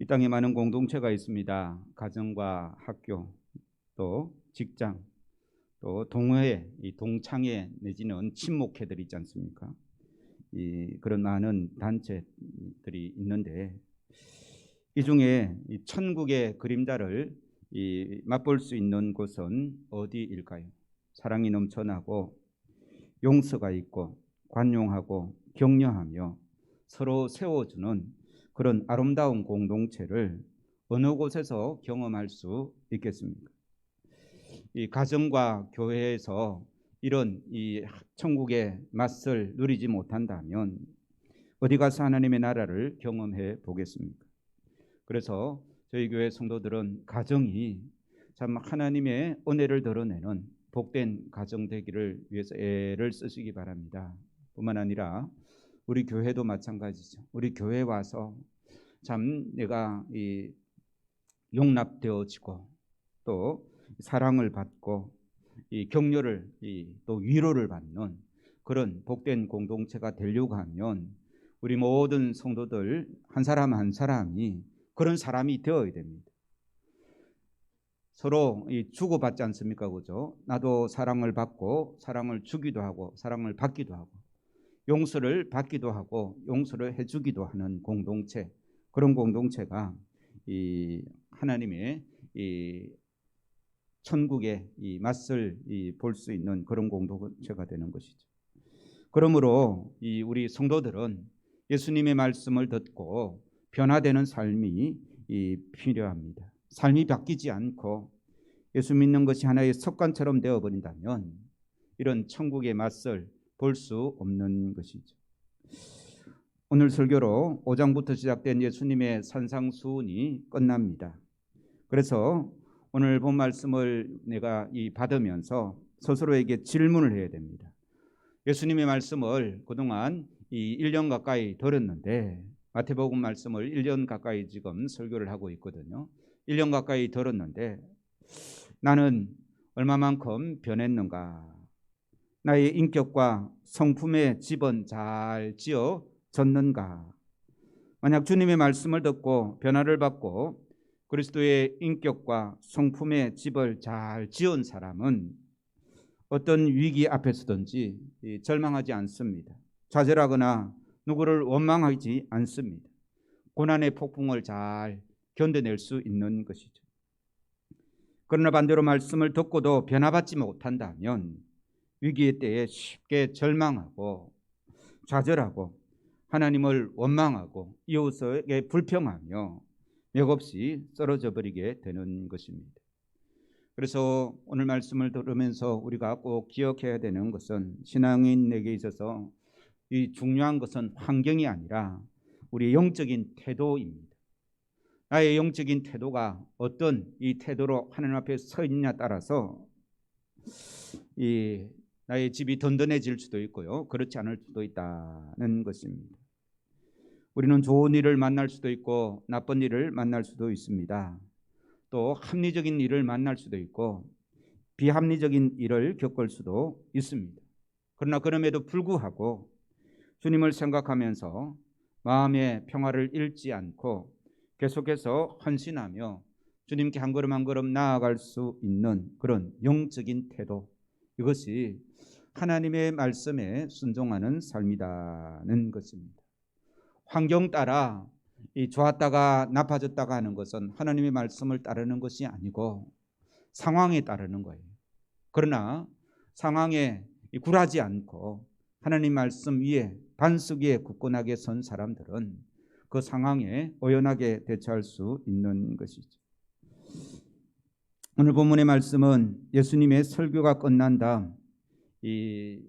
이 땅에 많은 공동체가 있습니다. 가정과 학교, 또 직장, 또 동호회, 이 동창회 내지는 친목회들 있지 않습니까? 이 그런 많은 단체들이 있는데 이 중에 이 천국의 그림자를 이 맛볼 수 있는 곳은 어디일까요? 사랑이 넘쳐나고 용서가 있고 관용하고 격려하며 서로 세워주는 그런 아름다운 공동체를 어느 곳에서 경험할 수 있겠습니까? 이 가정과 교회에서 이런 이 천국의 맛을 누리지 못한다면 어디 가서 하나님의 나라를 경험해 보겠습니까? 그래서 저희 교회 성도들은 가정이 참 하나님의 은혜를 드러내는 복된 가정 되기를 위해서 애를 쓰시기 바랍니다. 뿐만 아니라 우리 교회도 마찬가지죠. 우리 교회 와서 참 내가 이 용납되어지고 또 사랑을 받고 이 격려를 이 또 위로를 받는 그런 복된 공동체가 되려고 하면 우리 모든 성도들 한 사람 한 사람이 그런 사람이 되어야 됩니다. 서로 이 주고받지 않습니까? 그죠? 나도 사랑을 받고 사랑을 주기도 하고 사랑을 받기도 하고 용서를 받기도 하고 용서를 해주기도 하는 공동체 그런 공동체가 이 하나님의 이 천국의 이 맛을 볼 수 있는 그런 공동체가 되는 것이죠. 그러므로 이 우리 성도들은 예수님의 말씀을 듣고 변화되는 삶이 이 필요합니다. 삶이 바뀌지 않고 예수 믿는 것이 하나의 습관처럼 되어 버린다면 이런 천국의 맛을 볼 수 없는 것이죠. 오늘 설교로 5장부터 시작된 예수님의 산상수훈이 끝납니다. 그래서 오늘 본 말씀을 내가 이 받으면서 스스로에게 질문을 해야 됩니다. 예수님의 말씀을 그동안 이 1년 가까이 들었는데 마태복음 말씀을 1년 가까이 지금 설교를 하고 있거든요. 1년 가까이 들었는데 나는 얼마만큼 변했는가? 나의 인격과 성품의 집은 잘 지어 졌는가? 만약 주님의 말씀을 듣고 변화를 받고 그리스도의 인격과 성품의 집을 잘 지은 사람은 어떤 위기 앞에서든지 절망하지 않습니다. 좌절하거나 누구를 원망하지 않습니다. 고난의 폭풍을 잘 견뎌낼 수 있는 것이죠. 그러나 반대로 말씀을 듣고도 변화받지 못한다면 위기의 때에 쉽게 절망하고 좌절하고 하나님을 원망하고 이웃에게 불평하며 맥없이 쓰러져 버리게 되는 것입니다. 그래서 오늘 말씀을 들으면서 우리가 꼭 기억해야 되는 것은 신앙인에게 있어서 이 중요한 것은 환경이 아니라 우리의 영적인 태도입니다. 나의 영적인 태도가 어떤 이 태도로 하나님 앞에 서 있느냐 따라서 이 나의 집이 든든해질 수도 있고요. 그렇지 않을 수도 있다는 것입니다. 우리는 좋은 일을 만날 수도 있고 나쁜 일을 만날 수도 있습니다. 또 합리적인 일을 만날 수도 있고 비합리적인 일을 겪을 수도 있습니다. 그러나 그럼에도 불구하고 주님을 생각하면서 마음의 평화를 잃지 않고 계속해서 헌신하며 주님께 한 걸음 한 걸음 나아갈 수 있는 그런 영적인 태도 이것이 하나님의 말씀에 순종하는 삶이다는 것입니다. 환경 따라 이 좋았다가 나빠졌다가 하는 것은 하나님의 말씀을 따르는 것이 아니고 상황에 따르는 거예요. 그러나 상황에 굴하지 않고 하나님 말씀 위에 반석 위에 굳건하게 선 사람들은 그 상황에 오연하게 대처할 수 있는 것이죠. 오늘 본문의 말씀은 예수님의 설교가 끝난 다음 이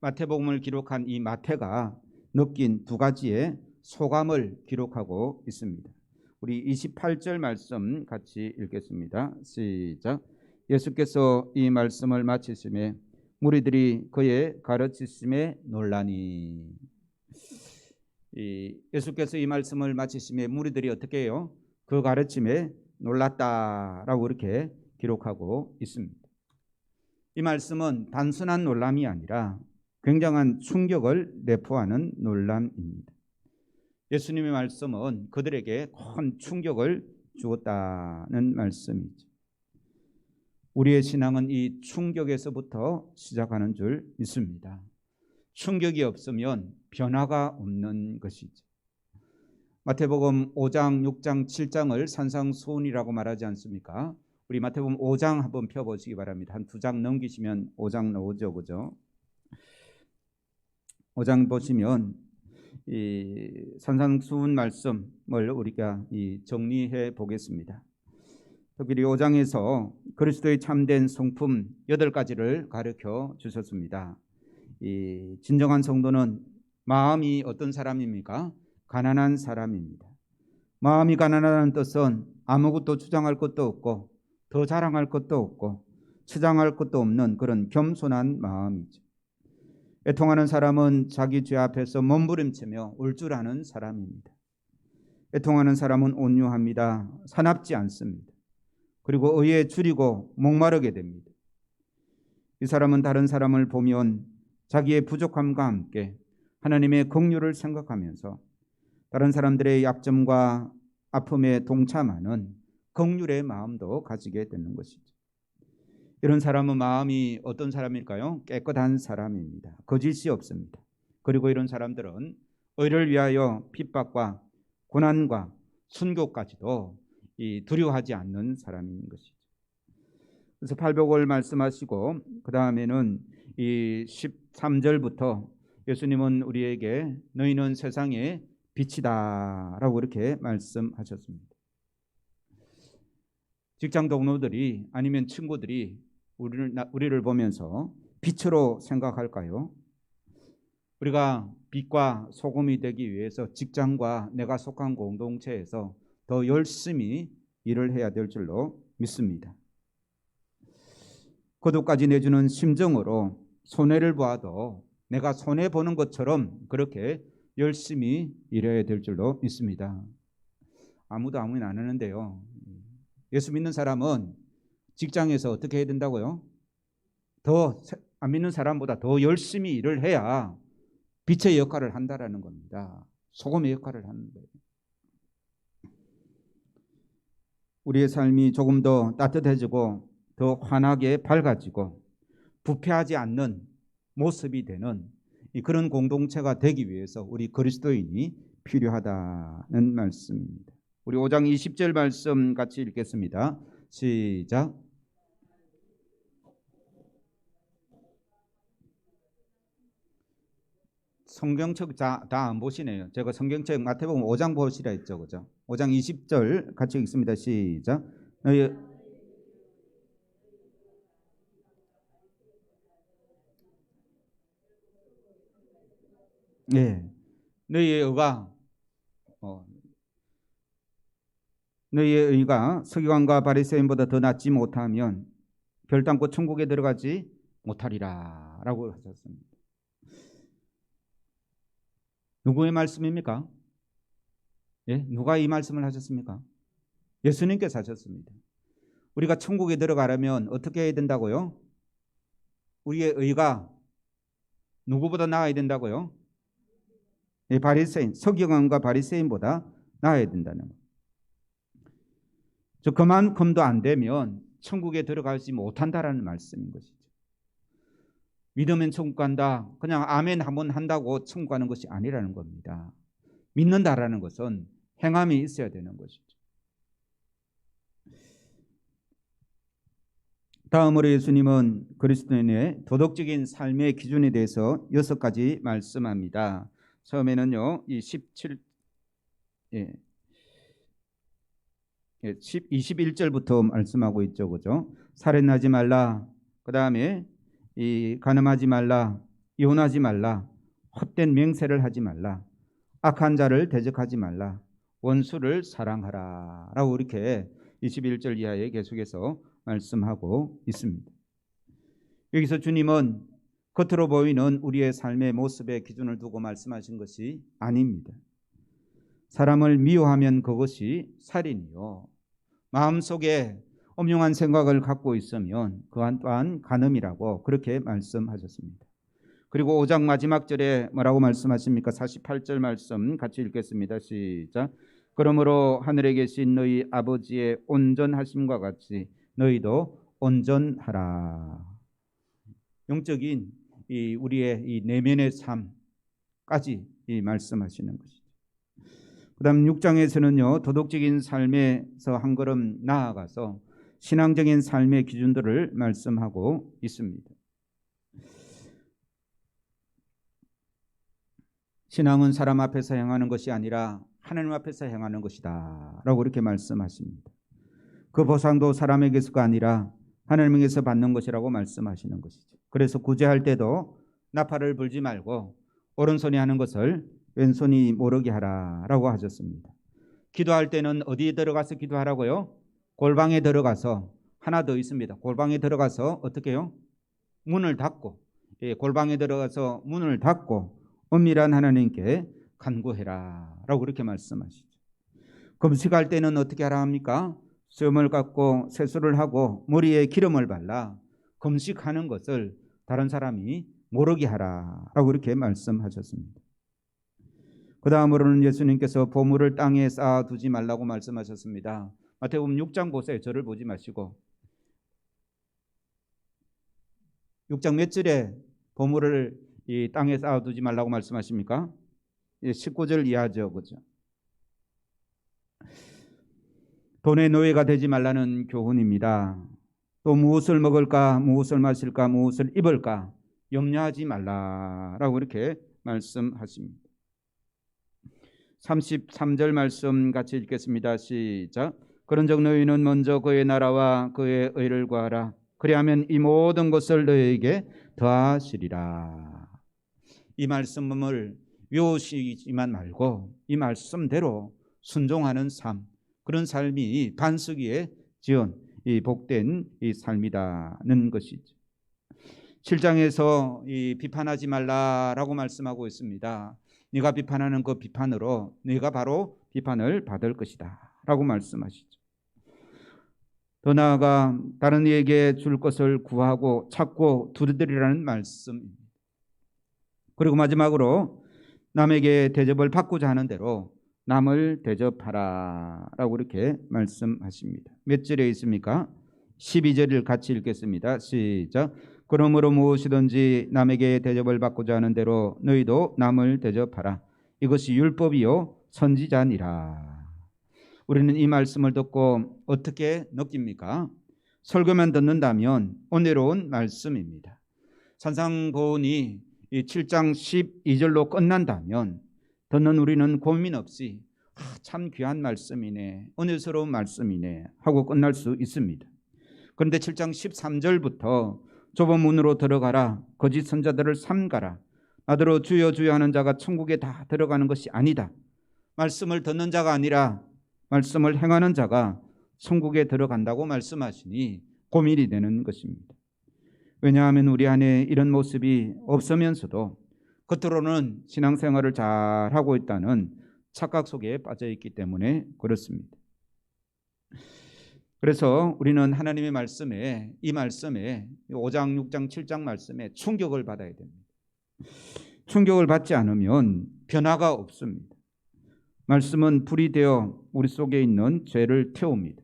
마태복음을 기록한 이 마태가 느낀 두 가지의 소감을 기록하고 있습니다. 우리 28절 말씀 같이 읽겠습니다. 시작. 예수께서 이 말씀을 마치심에 무리들이 그의 가르치심에 놀라니 이 예수께서 이 말씀을 마치심에 무리들이 어떻게 해요? 그 가르침에 놀랐다라고 이렇게 기록하고 있습니다. 이 말씀은 단순한 놀람이 아니라 굉장한 충격을 내포하는 놀람입니다. 예수님의 말씀은 그들에게 큰 충격을 주었다는 말씀이죠. 우리의 신앙은 이 충격에서부터 시작하는 줄 믿습니다. 충격이 없으면 변화가 없는 것이죠. 마태복음 5장, 6장, 7장을 산상수훈이라고 말하지 않습니까? 우리 마태복음 5장 한번 펴보시기 바랍니다. 한 두 장 넘기시면 5장 나오죠, 그죠? 5장 보시면 이 산상수훈 말씀을 우리가 이 정리해 보겠습니다. 특별히 5장에서 그리스도의 참된 성품 8가지를 가르쳐 주셨습니다. 이 진정한 성도는 마음이 어떤 사람입니까? 가난한 사람입니다. 마음이 가난하다는 뜻은 아무것도 주장할 것도 없고 더 자랑할 것도 없고 추장할 것도 없는 그런 겸손한 마음이죠. 애통하는 사람은 자기 죄 앞에서 몸부림치며 울줄하는 사람입니다. 애통하는 사람은 온유합니다. 사납지 않습니다. 그리고 의에 줄이고 목마르게 됩니다. 이 사람은 다른 사람을 보면 자기의 부족함과 함께 하나님의 긍휼을 생각하면서 다른 사람들의 약점과 아픔에 동참하는 긍휼의 마음도 가지게 되는 것이죠. 이런 사람은 마음이 어떤 사람일까요? 깨끗한 사람입니다. 거짓이 없습니다. 그리고 이런 사람들은 의를 위하여 핍박과 고난과 순교까지도 이 두려워하지 않는 사람인 것이죠. 그래서 팔복을 말씀하시고 그 다음에는 이 13절부터 예수님은 우리에게 너희는 세상의 빛이다라고 이렇게 말씀하셨습니다. 직장 동료들이 아니면 친구들이 우리를 우리를 보면서 빛으로 생각할까요? 우리가 빛과 소금이 되기 위해서 직장과 내가 속한 공동체에서 더 열심히 일을 해야 될 줄로 믿습니다. 거두까지 내주는 심정으로 손해를 보아도 내가 손해 보는 것처럼 그렇게 열심히 일해야 될 줄로 믿습니다. 아무도 아무 일 안 하는데요. 예수 믿는 사람은 직장에서 어떻게 해야 된다고요? 더 안 믿는 사람보다 더 열심히 일을 해야 빛의 역할을 한다라는 겁니다. 소금의 역할을 하는 거예요. 우리의 삶이 조금 더 따뜻해지고 더 환하게 밝아지고 부패하지 않는 모습이 되는 그런 공동체가 되기 위해서 우리 그리스도인이 필요하다는 말씀입니다. 우리 5장 20절 말씀 같이 읽겠습니다. 시작. 성경책 다 안 보시네요. 제가 성경책 마태복음 5장 보시라 했죠. 그죠? 5장 20절 같이 읽습니다. 시작. 네. 너희의 의가 어, 너희의 의가 서기관과 바리새인보다 더 낫지 못하면 결단코 천국에 들어가지 못하리라라고 하셨습니다. 누구의 말씀입니까? 예? 누가 이 말씀을 하셨습니까? 예수님께서 하셨습니다. 우리가 천국에 들어가려면 어떻게 해야 된다고요? 우리의 의가 누구보다 나아야 된다고요? 예, 바리새인, 서기관과 바리새인보다 나아야 된다는 거. 저 그만큼도 안 되면 천국에 들어가지 못한다라는 말씀인 것이죠. 믿으면 천국 간다. 그냥 아멘 한번 한다고 천국 가는 것이 아니라는 겁니다. 믿는다라는 것은 행함이 있어야 되는 것이죠. 다음으로 예수님은 그리스도인의 도덕적인 삶의 기준에 대해서 여섯 가지 말씀합니다. 처음에는요, 이 17, 예, 10, 21절부터 말씀하고 있죠, 그죠? 살인하지 말라. 그 다음에 이 가늠하지 말라, 이혼하지 말라, 헛된 맹세를 하지 말라, 악한 자를 대적하지 말라, 원수를 사랑하라 라고 이렇게 21절 이하에 계속해서 말씀하고 있습니다. 여기서 주님은 겉으로 보이는 우리의 삶의 모습의 기준을 두고 말씀하신 것이 아닙니다. 사람을 미워하면 그것이 살인이요. 마음속에 엄용한 생각을 갖고 있으면 그한 또한 간음이라고 그렇게 말씀하셨습니다. 그리고 5장 마지막 절에 뭐라고 말씀하십니까? 48절 말씀 같이 읽겠습니다. 시작. 그러므로 하늘에 계신 너희 아버지의 온전하심과 같이 너희도 온전하라. 영적인 이 우리의 이 내면의 삶까지 이 말씀하시는 것이죠. 그다음 6장에서는요 도덕적인 삶에서 한 걸음 나아가서 신앙적인 삶의 기준들을 말씀하고 있습니다. 신앙은 사람 앞에서 행하는 것이 아니라 하나님 앞에서 행하는 것이다라고 이렇게 말씀하십니다. 그 보상도 사람에게서가 아니라 하나님에게서 받는 것이라고 말씀하시는 것이죠. 그래서 구제할 때도 나팔을 불지 말고 오른손이 하는 것을 왼손이 모르게 하라라고 하셨습니다. 기도할 때는 어디에 들어가서 기도하라고요? 골방에 들어가서 하나 더 있습니다. 골방에 들어가서 어떻게 해요? 문을 닫고 예, 골방에 들어가서 문을 닫고 은밀한 하나님께 간구해라라고 그렇게 말씀하시죠. 금식할 때는 어떻게 하라 합니까? 수염을 깎고 세수를 하고 머리에 기름을 발라 금식하는 것을 다른 사람이 모르게 하라라고 이렇게 말씀하셨습니다. 그 다음으로는 예수님께서 보물을 땅에 쌓아두지 말라고 말씀하셨습니다. 마태복음 6장 보세요. 저를 보지 마시고 6장 몇 절에 보물을 이 땅에 쌓아두지 말라고 말씀하십니까? 19절 이하죠, 그죠? 돈의 노예가 되지 말라는 교훈입니다. 또 무엇을 먹을까, 무엇을 마실까, 무엇을 입을까 염려하지 말라라고 이렇게 말씀하십니다. 33절 말씀 같이 읽겠습니다. 시작. 그런즉 너희는 먼저 그의 나라와 그의 의를 구하라. 그리하면 이 모든 것을 너희에게 더하시리라. 이 말씀을 외우시지만 말고 이 말씀대로 순종하는 삶, 그런 삶이 반석위에 지은 이 복된 이 삶이다는 것이죠. 7장에서 이 비판하지 말라라고 말씀하고 있습니다. 네가 비판하는 그 비판으로 네가 바로 비판을 받을 것이다라고 말씀하시죠. 더 나아가 다른 이에게 줄 것을 구하고 찾고 두드리라는 말씀입니다. 그리고 마지막으로 남에게 대접을 받고자 하는 대로 남을 대접하라 라고 이렇게 말씀하십니다. 몇 절에 있습니까? 12절을 같이 읽겠습니다. 시작. 그러므로 무엇이든지 남에게 대접을 받고자 하는 대로 너희도 남을 대접하라. 이것이 율법이요 선지자니라. 우리는 이 말씀을 듣고 어떻게 느낍니까? 설교만 듣는다면 은혜로운 말씀입니다. 산상보훈이 7장 12절로 끝난다면 듣는 우리는 고민 없이 아, 참 귀한 말씀이네, 은혜스러운 말씀이네 하고 끝날 수 있습니다. 그런데 7장 13절부터 좁은 문으로 들어가라, 거짓 선자들을 삼가라, 나더러 주여 주여 하는 자가 천국에 다 들어가는 것이 아니다. 말씀을 듣는 자가 아니라 말씀을 행하는 자가 천국에 들어간다고 말씀하시니 고민이 되는 것입니다. 왜냐하면 우리 안에 이런 모습이 없으면서도 겉으로는 신앙생활을 잘 하고 있다는 착각 속에 빠져 있기 때문에 그렇습니다. 그래서 우리는 하나님의 말씀에 이 말씀에 5장, 6장, 7장 말씀에 충격을 받아야 됩니다. 충격을 받지 않으면 변화가 없습니다. 말씀은 불이 되어 우리 속에 있는 죄를 태웁니다.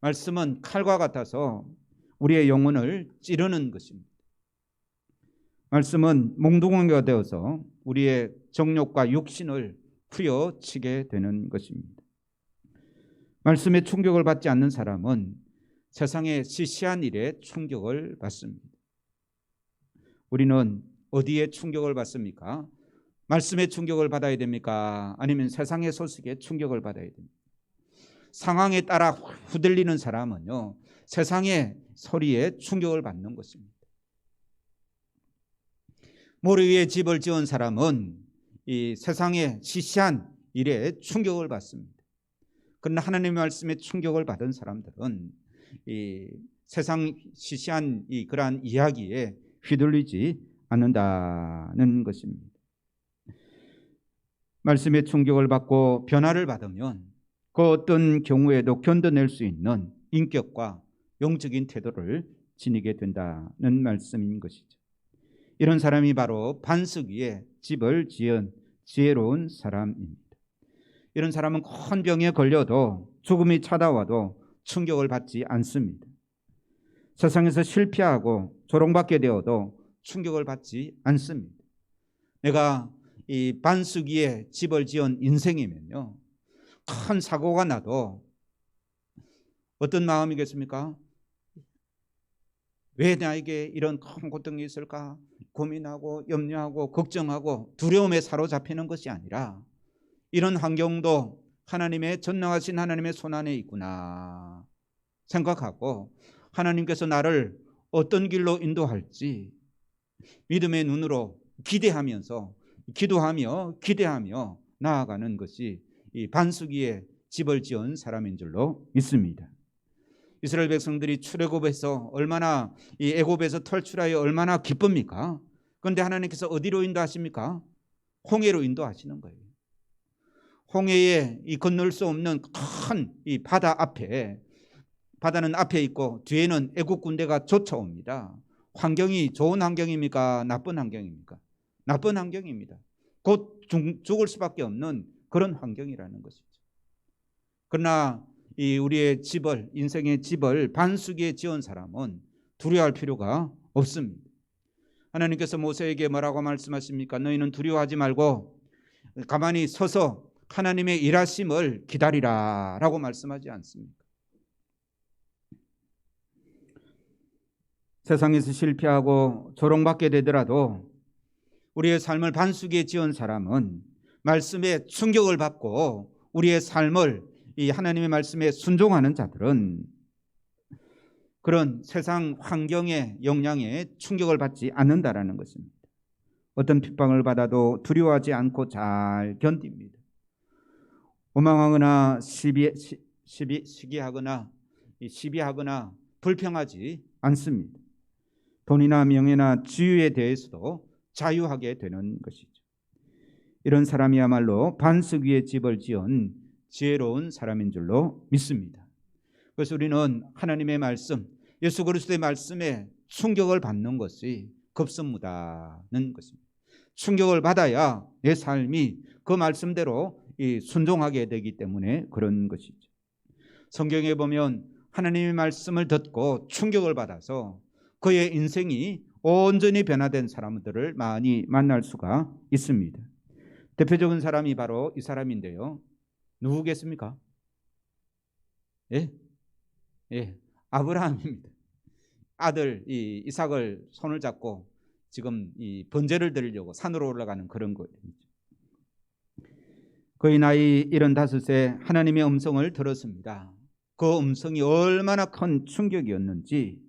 말씀은 칼과 같아서 우리의 영혼을 찌르는 것입니다. 말씀은 몽둥이가 되어서 우리의 정욕과 육신을 후려치게 되는 것입니다. 말씀에 충격을 받지 않는 사람은 세상의 시시한 일에 충격을 받습니다. 우리는 어디에 충격을 받습니까? 말씀에 충격을 받아야 됩니까? 아니면 세상의 소식에 충격을 받아야 됩니까? 상황에 따라 후들리는 사람은요, 세상의 소리에 충격을 받는 것입니다. 모래 위에 집을 지은 사람은 이 세상의 시시한 일에 충격을 받습니다. 그러나 하나님의 말씀에 충격을 받은 사람들은 이 세상 시시한 이 그러한 이야기에 휘둘리지 않는다는 것입니다. 말씀에 충격을 받고 변화를 받으면 그 어떤 경우에도 견뎌낼 수 있는 인격과 영적인 태도를 지니게 된다는 말씀인 것이죠. 이런 사람이 바로 반석 위에 집을 지은 지혜로운 사람입니다. 이런 사람은 큰 병에 걸려도 죽음이 찾아와도 충격을 받지 않습니다. 세상에서 실패하고 조롱받게 되어도 충격을 받지 않습니다. 내가 이 반석 위에 집을 지은 인생이면요. 큰 사고가 나도 어떤 마음이겠습니까? 왜 나에게 이런 큰 고통이 있을까? 고민하고 염려하고 걱정하고 두려움에 사로잡히는 것이 아니라 이런 환경도 하나님의 전능하신 하나님의 손안에 있구나 생각하고 하나님께서 나를 어떤 길로 인도할지 믿음의 눈으로 기대하면서 기도하며 기대하며 나아가는 것이 이 반석 위에 집을 지은 사람인 줄로 믿습니다. 이스라엘 백성들이 출애굽에서 얼마나 이 애굽에서 탈출하여 얼마나 기쁩니까? 그런데 하나님께서 어디로 인도하십니까? 홍해로 인도하시는 거예요. 홍해에 이 건널 수 없는 큰 이 바다 앞에 바다는 앞에 있고 뒤에는 애국 군대가 쫓아옵니다. 환경이 좋은 환경입니까? 나쁜 환경입니까? 나쁜 환경입니다. 곧 죽 을 수밖에 없는 그런 환경이라는 것이죠. 그러나 이 우리의 집을 인생의 집을 반숙에 지은 사람은 두려워할 필요가 없습니다. 하나님께서 모세에게 뭐라고 말씀하십니까? 너희는 두려워하지 말고 가만히 서서 하나님의 일하심을 기다리라라고 말씀하지 않습니까? 세상에서 실패하고 조롱받게 되더라도 우리의 삶을 반숙에 지은 사람은 말씀에 충격을 받고 우리의 삶을 이 하나님의 말씀에 순종하는 자들은 그런 세상 환경의 영향에 충격을 받지 않는다라는 것입니다. 어떤 핍박을 받아도 두려워하지 않고 잘 견딥니다. 오망하거나 시비, 시비, 시기하거나 시비하거나 불평하지 않습니다. 돈이나 명예나 지유에 대해서도 자유하게 되는 것이죠. 이런 사람이야말로 반석 위에 집을 지은 지혜로운 사람인 줄로 믿습니다. 그래서 우리는 하나님의 말씀, 예수 그리스도의 말씀에 충격을 받는 것이 급선무다는 것입니다. 충격을 받아야 내 삶이 그 말씀대로 순종하게 되기 때문에 그런 것이죠. 성경에 보면 하나님의 말씀을 듣고 충격을 받아서 그의 인생이 온전히 변화된 사람들을 많이 만날 수가 있습니다. 대표적인 사람이 바로 이 사람인데요. 누구겠습니까? 예? 예. 아브라함입니다. 아들 이 이삭을 손을 잡고 지금 이 번제를 드리려고 산으로 올라가는 그런 거예요. 그의 나이 75세 하나님의 음성을 들었습니다. 그 음성이 얼마나 큰 충격이었는지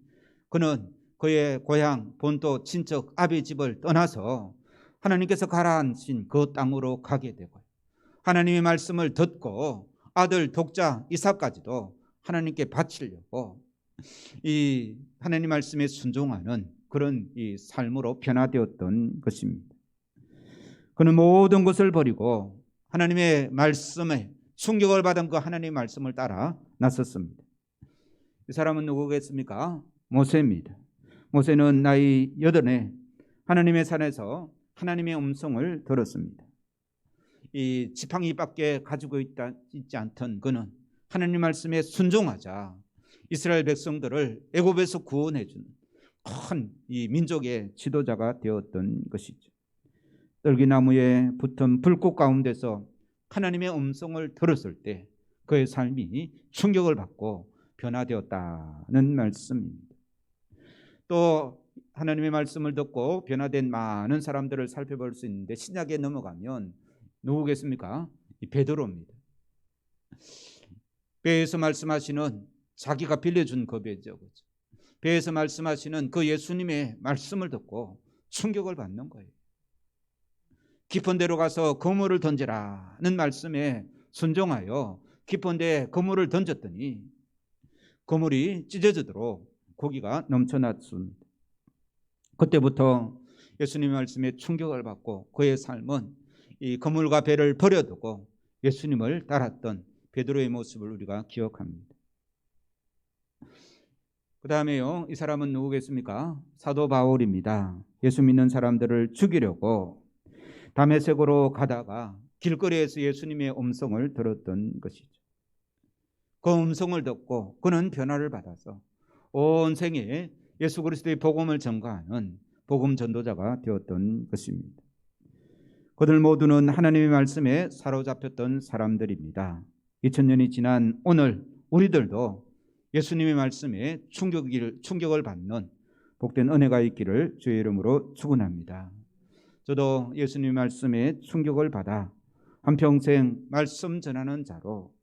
그는 그의 고향 본토 친척 아비 집을 떠나서 하나님께서 가라앉힌 그 땅으로 가게 되고 하나님의 말씀을 듣고 아들 독자 이삭까지도 하나님께 바치려고 이 하나님 말씀에 순종하는 그런 이 삶으로 변화되었던 것입니다. 그는 모든 것을 버리고 하나님의 말씀에 충격을 받은 그 하나님의 말씀을 따라 나섰습니다. 이 사람은 누구겠습니까? 모세입니다. 모세는 나이 여덟에 하나님의 산에서 하나님의 음성을 들었습니다. 이 지팡이밖에 가지고 있다, 있지 않던 그는 하나님 말씀에 순종하자 이스라엘 백성들을 애굽에서 구원해 주는 큰 이 민족의 지도자가 되었던 것이죠. 떨기나무에 붙은 불꽃 가운데서 하나님의 음성을 들었을 때 그의 삶이 충격을 받고 변화되었다는 말씀입니다. 또 하나님의 말씀을 듣고 변화된 많은 사람들을 살펴볼 수 있는데 신약에 넘어가면 누구겠습니까? 베드로입니다. 배에서 말씀하시는 자기가 빌려준 겁이죠. 그렇죠? 배에서 말씀하시는 그 예수님의 말씀을 듣고 충격을 받는 거예요. 깊은 데로 가서 그물을 던지라는 말씀에 순종하여 깊은 데에 그물을 던졌더니 그물이 찢어지도록 고기가 넘쳐났습니다. 그때부터 예수님의 말씀에 충격을 받고 그의 삶은 이 그물과 배를 버려두고 예수님을 따랐던 베드로의 모습을 우리가 기억합니다. 그 다음에요. 이 사람은 누구겠습니까? 사도 바울입니다. 예수 믿는 사람들을 죽이려고 담에색으로 가다가 길거리에서 예수님의 음성을 들었던 것이죠. 그 음성을 듣고 그는 변화를 받아서 온 생에 예수 그리스도의 복음을 전가하는 복음 전도자가 되었던 것입니다. 그들 모두는 하나님의 말씀에 사로잡혔던 사람들입니다. 2000년이 지난 오늘 우리들도 예수님의 말씀에 충격을, 충격을 받는 복된 은혜가 있기를 주의 이름으로 축원합니다. 저도 예수님의 말씀에 충격을 받아 한평생 말씀 전하는 자로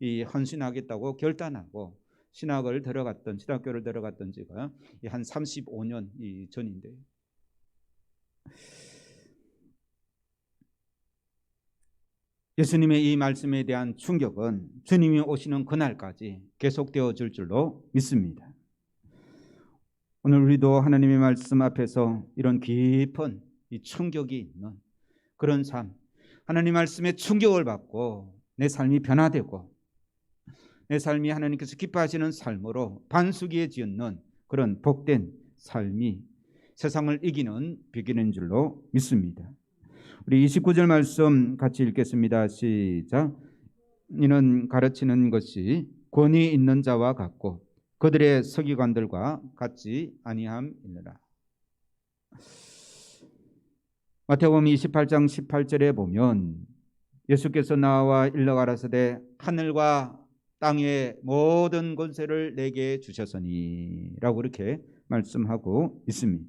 이 헌신하겠다고 결단하고 신학을 들어갔던 신학교를 들어갔던 지가 한 35년 전인데 예수님의 이 말씀에 대한 충격은 주님이 오시는 그날까지 계속되어 줄 줄로 믿습니다. 오늘 우리도 하나님의 말씀 앞에서 이런 깊은 이 충격이 있는 그런 삶, 하나님 말씀에 충격을 받고 내 삶이 변화되고 내 삶이 하나님께서 기뻐하시는 삶으로 반수기에 지었는 그런 복된 삶이 세상을 이기는 비결인 줄로 믿습니다. 우리 29절 말씀 같이 읽겠습니다. 시작. 이는 가르치는 것이 권위 있는 자와 같고 그들의 서기관들과 같지 아니함이니라. 마태복음 28장 18절에 보면 예수께서 나와 일러 가라사대 하늘과 땅의 모든 권세를 내게 주셨으니라고 이렇게 말씀하고 있습니다.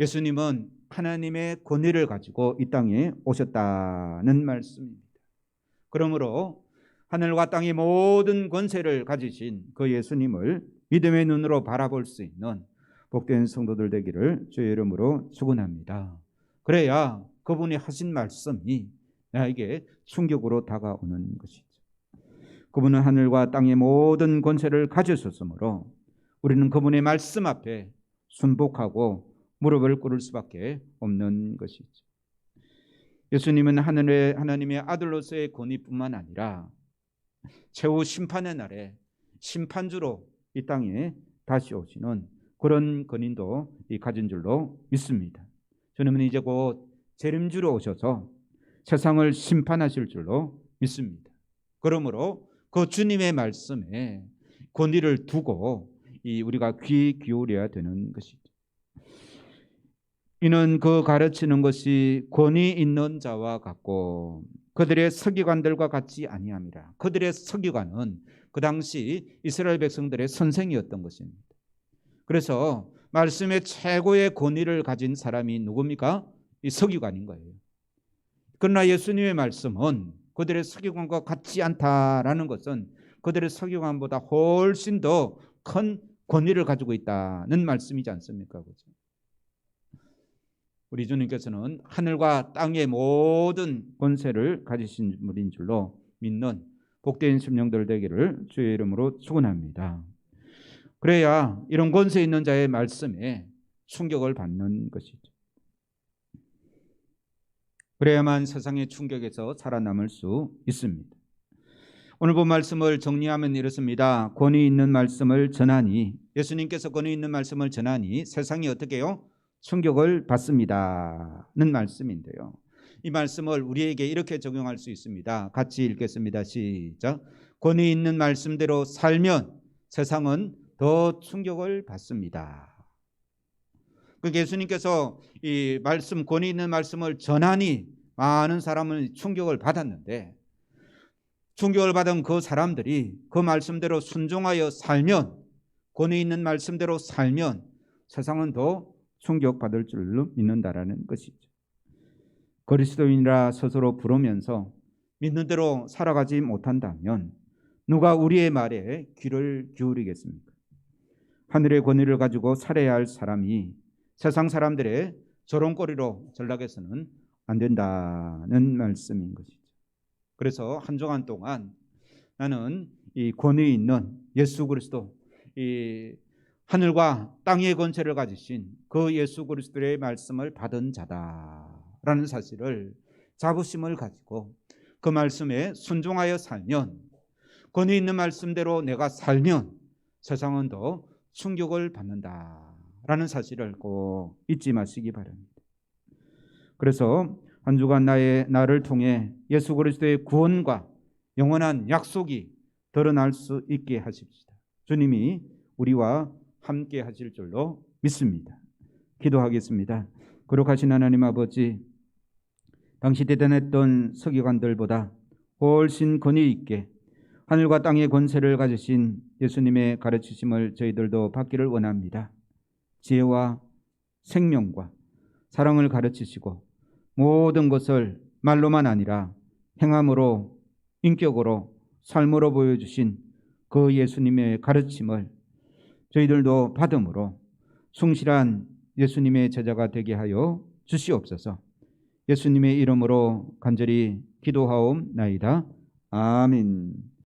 예수님은 하나님의 권위를 가지고 이 땅에 오셨다는 말씀입니다. 그러므로 하늘과 땅의 모든 권세를 가지신 그 예수님을 믿음의 눈으로 바라볼 수 있는 복된 성도들 되기를 주의 이름으로 축원합니다. 그래야 그분이 하신 말씀이 나에게 충격으로 다가오는 것이죠. 그분은 하늘과 땅의 모든 권세를 가지셨으므로 우리는 그분의 말씀 앞에 순복하고 무릎을 꿇을 수밖에 없는 것이죠. 예수님은 하늘의 하나님의 아들로서의 권위뿐만 아니라 최후 심판의 날에 심판주로 이 땅에 다시 오시는 그런 권인도 가진 줄로 믿습니다. 주님은 이제 곧 재림주로 오셔서 세상을 심판하실 줄로 믿습니다. 그러므로 그 주님의 말씀에 권위를 두고 우리가 귀 기울여야 되는 것이죠. 이는 그 가르치는 것이 권위 있는 자와 같고 그들의 서기관들과 같지 아니함이라. 그들의 서기관은 그 당시 이스라엘 백성들의 선생이었던 것입니다. 그래서 말씀의 최고의 권위를 가진 사람이 누굽니까? 이 서기관인 거예요. 그러나 예수님의 말씀은 그들의 서기관과 같지 않다라는 것은 그들의 서기관보다 훨씬 더 큰 권위를 가지고 있다는 말씀이지 않습니까? 그렇죠? 우리 주님께서는 하늘과 땅의 모든 권세를 가지신 분인 줄로 믿는 복된 심령들 되기를 주의 이름으로 축원합니다. 그래야 이런 권세 있는 자의 말씀에 충격을 받는 것이죠. 그래야만 세상의 충격에서 살아남을 수 있습니다. 오늘 본 말씀을 정리하면 이렇습니다. 권위 있는 말씀을 전하니 예수님께서 권위 있는 말씀을 전하니 세상이 어떻게 요 충격을 받습니다는 말씀인데요. 이 말씀을 우리에게 이렇게 적용할 수 있습니다. 같이 읽겠습니다. 시작. 권위 있는 말씀대로 살면 세상은 더 충격을 받습니다. 그 예수님께서 이 말씀 권위 있는 말씀을 전하니 많은 사람은 충격을 받았는데 충격을 받은 그 사람들이 그 말씀대로 순종하여 살면 권위 있는 말씀대로 살면 세상은 더 충격받을 줄로 믿는다라는 것이죠. 그리스도인이라 스스로 부르면서 믿는 대로 살아가지 못한다면 누가 우리의 말에 귀를 기울이겠습니까? 하늘의 권위를 가지고 살아야 할 사람이 세상 사람들의 조롱거리로 전락해서는 안 된다는 말씀인 것이죠. 그래서 한 주간 동안 나는 이 권위 있는 예수 그리스도 이 하늘과 땅의 권세를 가지신 그 예수 그리스도의 말씀을 받은 자다라는 사실을 자부심을 가지고 그 말씀에 순종하여 살면 권위 있는 말씀대로 내가 살면 세상은 더 충격을 받는다라는 사실을 꼭 잊지 마시기 바랍니다. 그래서 한 주간 나의 나를 통해 예수 그리스도의 구원과 영원한 약속이 드러날 수 있게 하십시다. 주님이 우리와 함께 하실 줄로 믿습니다. 기도하겠습니다. 거룩하신 하나님 아버지, 당시 대단했던 서기관들보다 훨씬 권위 있게 하늘과 땅의 권세를 가지신 예수님의 가르치심을 저희들도 받기를 원합니다. 지혜와 생명과 사랑을 가르치시고 모든 것을 말로만 아니라 행함으로 인격으로 삶으로 보여주신 그 예수님의 가르침을 저희들도 받음으로 충실한 예수님의 제자가 되게 하여 주시옵소서. 예수님의 이름으로 간절히 기도하옵나이다. 아멘.